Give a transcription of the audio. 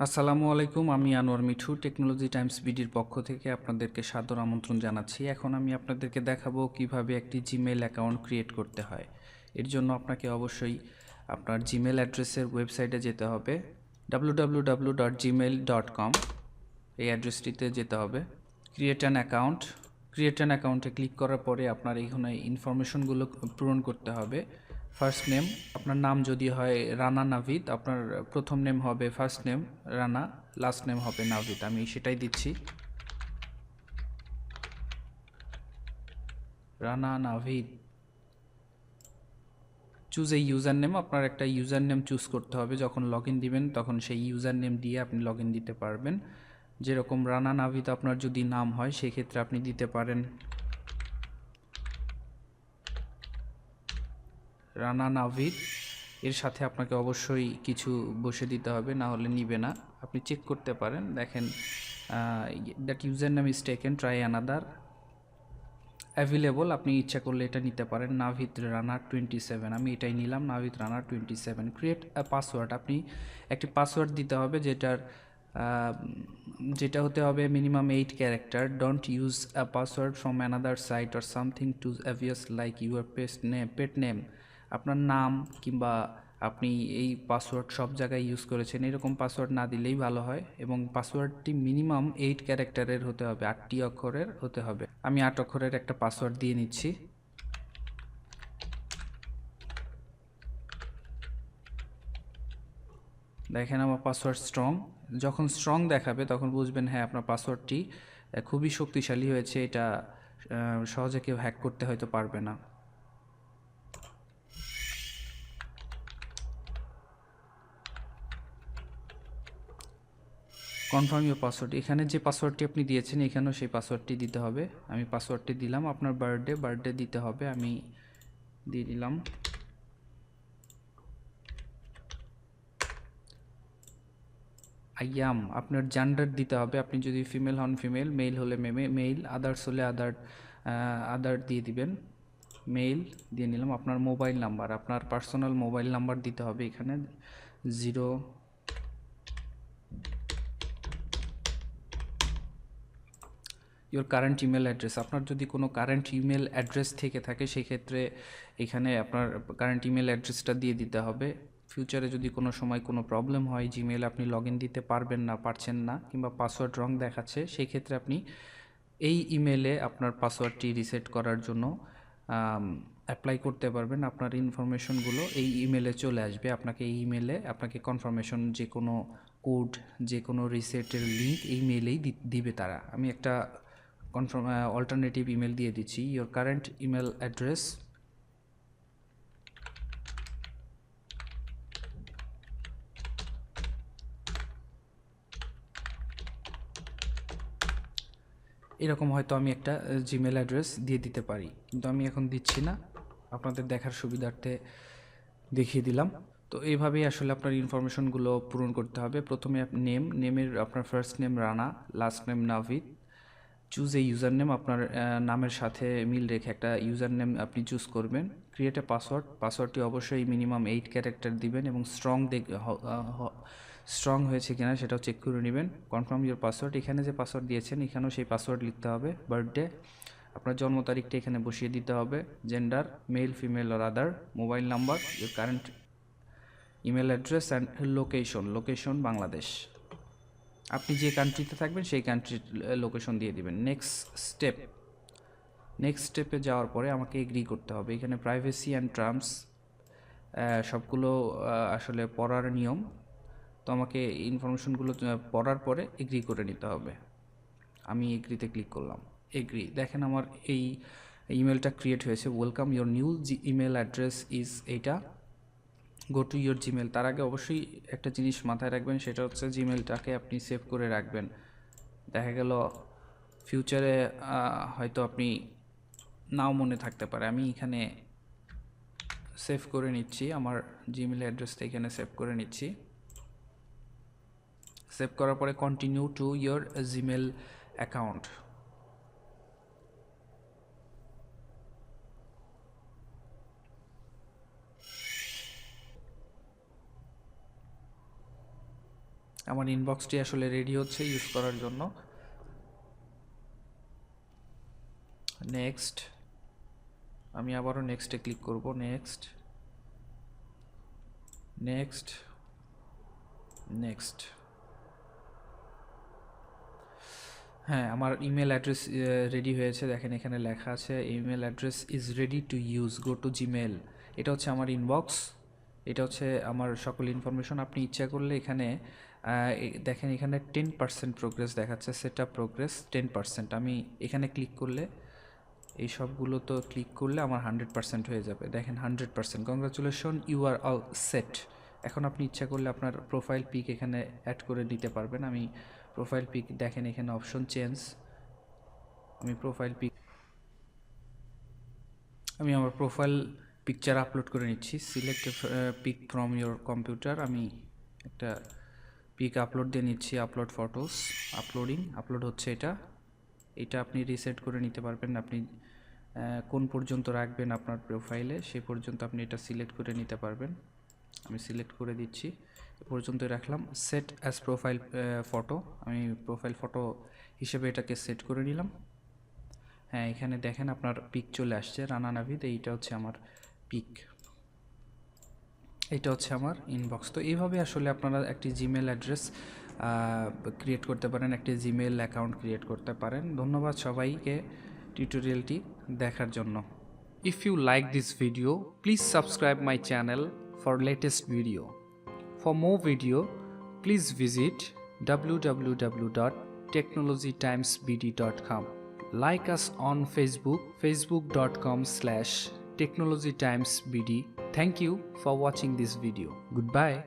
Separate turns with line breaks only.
আসসালামু আলাইকুম, আমি আনোয়ার মিঠু, টেকনোলজি টাইমস বিডির পক্ষ থেকে আপনাদেরকে সাদর আমন্ত্রণ জানাচ্ছি। এখন আমি আপনাদেরকে দেখাবো কীভাবে একটি জিমেল অ্যাকাউন্ট ক্রিয়েট করতে হয়। এর জন্য আপনাকে অবশ্যই আপনার জিমেল অ্যাড্রেসের ওয়েবসাইটে যেতে হবে, www.gmail.com এই অ্যাড্রেসটিতে যেতে হবে create an account create an অ্যাকাউন্টে ক্লিক করার পরে আপনার এখানে ইনফরমেশনগুলো পূরণ করতে হবে। ফার্স্ট নেম আপনার নাম যদি হয় রানা নাভিদ, আপনার প্রথম নেম হবে first name Rana last name হবে নাভিদ। আমি সেটাই দিচ্ছি। রানা নাভিদ। চুজ এই ইউজার নেম আপনার একটা ইউজার নেম চুজ করতে হবে। যখন লগ ইন দিবেন, তখন সেই ইউজার নেম দিয়ে আপনি লগ ইন দিতে পারবেন। যেরকম রানা নাভিদ আপনার যদি নাম হয়, সেক্ষেত্রে আপনি দিতে পারেন। রানা নাভিদ এর সাথে আপনাকে অবশ্যই কিছু বসে দিতে হবে, না হলে নিবে না। আপনি চেক করতে পারেন। দেখেন that user name is taken try another available আপনি ইচ্ছা করলে এটা নিতে পারেন। নাভিদ রানার টোয়েন্টি সেভেন আমি এটাই নিলাম, নাভিদ রানার টোয়েন্টি সেভেন ক্রিয়েট পাসওয়ার্ড আপনি একটি পাসওয়ার্ড দিতে হবে যেটার যেটা হতে হবে minimum eight character don't use a password from another site or something too obvious like your paste name pet name আপনার নাম কিংবা আপনি এই পাসওয়ার্ড সব জায়গায় ইউজ করেছেন, এরকম পাসওয়ার্ড না দিলেই ভালো হয় এবং পাসওয়ার্ডটি মিনিমাম এইট ক্যারেক্টারের হতে হবে, আটটি অক্ষরের হতে হবে। আমি আট অক্ষরের একটা পাসওয়ার্ড দিয়ে নিচ্ছি। দেখেন আমার পাসওয়ার্ড স্ট্রং যখন স্ট্রং দেখাবে, তখন বুঝবেন হ্যাঁ আপনার পাসওয়ার্ডটি খুবই শক্তিশালী হয়েছে। এটা সহজে কেউ হ্যাক করতে হয়তো পারবে না। কনফার্ম ইউর পাসওয়ার্ড এখানে যে পাসওয়ার্ডটি আপনি দিয়েছেন, এখানেও সেই পাসওয়ার্ডটি দিতে হবে। আমি পাসওয়ার্ডটি দিলাম, আপনার বার্থডে বার্থডে দিতে হবে, আমি দিয়ে দিলাম। আইয়াম আপনার জেন্ডার দিতে হবে, আপনি যদি ফিমেল হন ফিমেল মেল হলে মেল আদার্স হলে আদার আদার দিয়ে দিবেন। মেল দিয়ে নিলাম, আপনার মোবাইল নাম্বার আপনার পার্সোনাল মোবাইল নাম্বার দিতে হবে এখানে zero your current email address আপনার যদি কোনো কারেন্ট ইমেল অ্যাড্রেস থেকে থাকে, সেই ক্ষেত্রে এখানে আপনার কারেন্ট ইমেল অ্যাড্রেসটা দিয়ে দিতে হবে। ফিউচারে যদি কোনো সময় কোনো প্রবলেম হয় জিমেল আপনি লগ দিতে পারবেন না, পারছেন না, কিংবা পাসওয়ার্ড রং দেখাচ্ছে, সেই ক্ষেত্রে আপনি এই ইমেলে আপনার পাসওয়ার্ডটি রিসেট করার জন্য অ্যাপ্লাই করতে পারবেন। আপনার ইনফরমেশনগুলো এই ইমেলে চলে আসবে। আপনাকে এই ইমেলে আপনাকে কনফার্মেশন যে কোনো কোড যে কোনো রিসেটের লিঙ্ক এই মেলেই দিবে তারা। আমি একটা কনফার্ম অল্টারনেটিভ ইমেল দিয়ে দিচ্ছি। ইওর কারেন্ট ইমেল অ্যাড্রেস এরকম হয়তো আমি একটা জিমেল অ্যাড্রেস দিয়ে দিতে পারি। কিন্তু আমি এখন দিচ্ছি না। আপনাদের দেখার সুবিধার্থে দেখিয়ে দিলাম। তো এইভাবেই আসলে আপনার ইনফরমেশনগুলো পূরণ করতে হবে। প্রথমে নেম নেমের আপনার first name Rana last name Navid. Choose a user name আপনার নামের সাথে মিল রেখে একটা ইউজার নেম আপনি চুজ করবেন। ক্রিয়েট এ পাসওয়ার্ড পাসওয়ার্ডটি অবশ্যই মিনিমাম এইট ক্যারেক্টার দিবেন এবং স্ট্রং দেখ স্ট্রং হয়েছে কিনা সেটাও চেক করে নেবেন। কনফার্ম ইউর পাসওয়ার্ড এখানে যে পাসওয়ার্ড দিয়েছেন, এখানেও সেই পাসওয়ার্ড লিখতে হবে। বার্থডে আপনার জন্ম তারিখটা এখানে বসিয়ে দিতে হবে। Gender male female R other mobile number your current email address and location location Bangladesh আপনি যে কান্ট্রিতে থাকবেন, সেই কান্ট্রির লোকেশন দিয়ে দিবেন। নেক্সট স্টেপ নেক্সট স্টেপে যাওয়ার পরে আমাকে এগ্রি করতে হবে। এখানে প্রাইভেসি অ্যান্ড টার্মস সবগুলো আসলে পড়ার নিয়ম। তো আমাকে ইনফরমেশনগুলো পড়ার পরে এগ্রি করে নিতে হবে। আমি এগ্রিতে ক্লিক করলাম। এগ্রি দেখেন আমার এই ইমেলটা ক্রিয়েট হয়েছে। Welcome your new email address is এইটা। গো টু ইয়োর জিমেল তার আগে অবশ্যই একটা জিনিস মাথায় রাখবেন, সেটা হচ্ছে জিমেলটাকে আপনি সেভ করে রাখবেন। দেখা গেল ফিউচারে হয়তো আপনি নাও মনে থাকতে পারে। আমি এখানে সেভ করে নিচ্ছি, আমার জিমেল অ্যাড্রেসটা এখানে সেভ করে নিচ্ছি। সেভ করার পরে continue to your Gmail account আমার ইনবক্সটি আসলে রেডি হচ্ছে ইউজ করার জন্য। নেক্সট আমি আবারও নেক্সটে ক্লিক করব নেক্সট নেক্সট নেক্সট হ্যাঁ আমার ইমেল অ্যাড্রেস রেডি হয়েছে। দেখেন এখানে লেখা আছে email address is ready to use go to Gmail এটা হচ্ছে আমার ইনবক্স এটা হচ্ছে আমার সকল ইনফরমেশন আপনি ইচ্ছা করলে এখানে দেখেন এখানে টেন পার্সেন্ট প্রোগ্রেস দেখাচ্ছে, সেট প্রোগ্রেস টেন পার্সেন্ট আমি এখানে ক্লিক করলে, এই সবগুলো তো ক্লিক করলে আমার হান্ড্রেড পার্সেন্ট হয়ে যাবে। দেখেন hundred percent congratulation you are all set এখন আপনি ইচ্ছা করলে আপনার প্রোফাইল পিক এখানে অ্যাড করে দিতে পারবেন। আমি প্রোফাইল পিক দেখেন এখানে অপশন চেঞ্জ আমি প্রোফাইল পিক আমি আমার প্রোফাইল পিকচার আপলোড করে নিচ্ছি। Select pic from your computer আমি একটা পিক আপলোড দিয়ে নিচ্ছি আপলোড ফটোস আপলোডিং আপলোড হচ্ছে এটা। এটা আপনি রিসেট করে নিতে পারবেন, আপনি কোন পর্যন্ত রাখবেন আপনার প্রোফাইলে সে পর্যন্ত আপনি এটা সিলেক্ট করে নিতে পারবেন। আমি সিলেক্ট করে দিচ্ছি, এ পর্যন্ত রাখলাম। সেট অ্যাজ প্রোফাইল ফটো আমি প্রোফাইল ফটো হিসেবে এটাকে সেট করে নিলাম। হ্যাঁ এখানে দেখেন আপনার পিক চলে আসছে, রানা নাভিদ, এইটা হচ্ছে আমার পিক এটা হচ্ছে আমার ইনবক্স তো এইভাবে আসলে আপনারা একটি জিমেল অ্যাড্রেস ক্রিয়েট করতে পারেন, একটি জিমেল অ্যাকাউন্ট ক্রিয়েট করতে পারেন। ধন্যবাদ সবাইকে টিউটোরিয়ালটি দেখার জন্য। If you like this video please subscribe my channel for latest video for more video please visit www.technologytimesbd.com like us on facebook facebook.com slash technologytimesbd. Thank you for watching this video. Goodbye